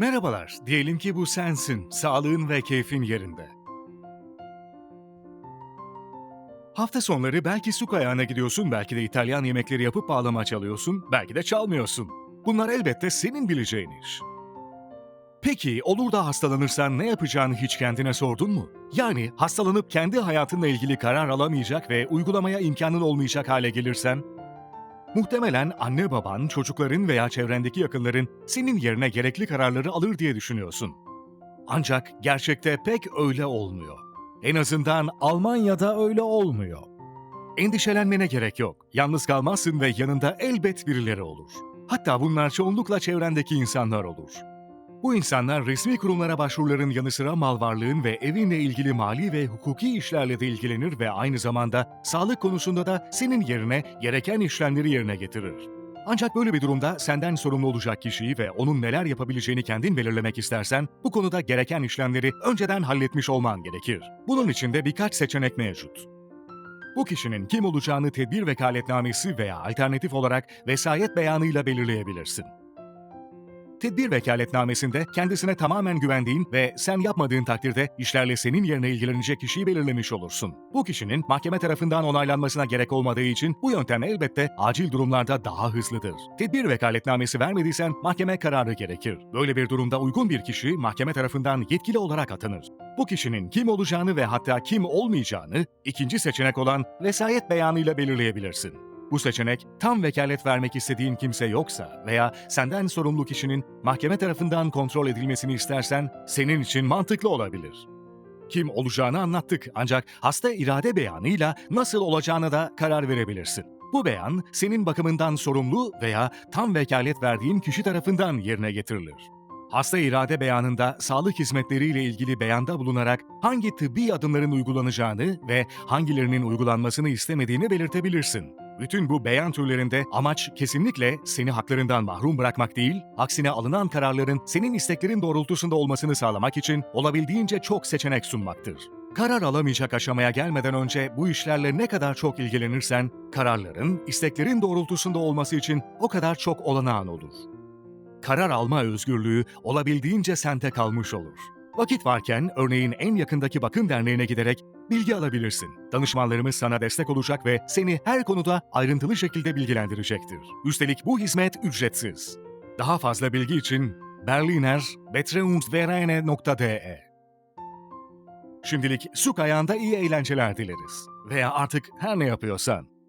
Merhabalar, diyelim ki bu sensin, sağlığın ve keyfin yerinde. Hafta sonları belki su kayağına gidiyorsun, belki de İtalyan yemekleri yapıp bağlama çalıyorsun, belki de çalmıyorsun. Bunlar elbette senin bileceğin iş. Peki olur da hastalanırsan ne yapacağını hiç kendine sordun mu? Yani hastalanıp kendi hayatınla ilgili karar alamayacak ve uygulamaya imkanın olmayacak hale gelirsen? Muhtemelen anne baban, çocukların veya çevrendeki yakınların senin yerine gerekli kararları alır diye düşünüyorsun. Ancak gerçekte pek öyle olmuyor. En azından Almanya'da öyle olmuyor. Endişelenmene gerek yok. Yalnız kalmazsın ve yanında elbet birileri olur. Hatta bunlar çoğunlukla çevrendeki insanlar olur. Bu insanlar resmi kurumlara başvuruların yanı sıra mal varlığın ve evinle ilgili mali ve hukuki işlerle de ilgilenir ve aynı zamanda sağlık konusunda da senin yerine gereken işlemleri yerine getirir. Ancak böyle bir durumda senden sorumlu olacak kişiyi ve onun neler yapabileceğini kendin belirlemek istersen bu konuda gereken işlemleri önceden halletmiş olman gerekir. Bunun için de birkaç seçenek mevcut. Bu kişinin kim olacağını tedbir vekaletnamesi veya alternatif olarak vesayet beyanıyla belirleyebilirsin. Tedbir vekaletnamesinde kendisine tamamen güvendiğin ve sen yapmadığın takdirde işlerle senin yerine ilgilenecek kişiyi belirlemiş olursun. Bu kişinin mahkeme tarafından onaylanmasına gerek olmadığı için bu yöntem elbette acil durumlarda daha hızlıdır. Tedbir vekaletnamesi vermediysen mahkeme kararı gerekir. Böyle bir durumda uygun bir kişi mahkeme tarafından yetkili olarak atanır. Bu kişinin kim olacağını ve hatta kim olmayacağını ikinci seçenek olan vesayet beyanıyla belirleyebilirsin. Bu seçenek tam vekalet vermek istediğin kimse yoksa veya senden sorumlu kişinin mahkeme tarafından kontrol edilmesini istersen senin için mantıklı olabilir. Kim olacağını anlattık ancak hasta irade beyanıyla nasıl olacağına da karar verebilirsin. Bu beyan senin bakımından sorumlu veya tam vekalet verdiğin kişi tarafından yerine getirilir. Hasta irade beyanında sağlık hizmetleriyle ilgili beyanda bulunarak hangi tıbbi adımların uygulanacağını ve hangilerinin uygulanmasını istemediğini belirtebilirsin. Bütün bu beyan türlerinde amaç kesinlikle seni haklarından mahrum bırakmak değil, aksine alınan kararların senin isteklerin doğrultusunda olmasını sağlamak için olabildiğince çok seçenek sunmaktır. Karar alamayacak aşamaya gelmeden önce bu işlerle ne kadar çok ilgilenirsen, kararların, isteklerin doğrultusunda olması için o kadar çok olanağın olur. Karar alma özgürlüğü olabildiğince sende kalmış olur. Vakit varken örneğin en yakındaki bakım derneğine giderek bilgi alabilirsin. Danışmanlarımız sana destek olacak ve seni her konuda ayrıntılı şekilde bilgilendirecektir. Üstelik bu hizmet ücretsiz. Daha fazla bilgi için Berliner Betreungsvereine.de Şimdilik su kayağında iyi eğlenceler dileriz. Veya artık her ne yapıyorsan.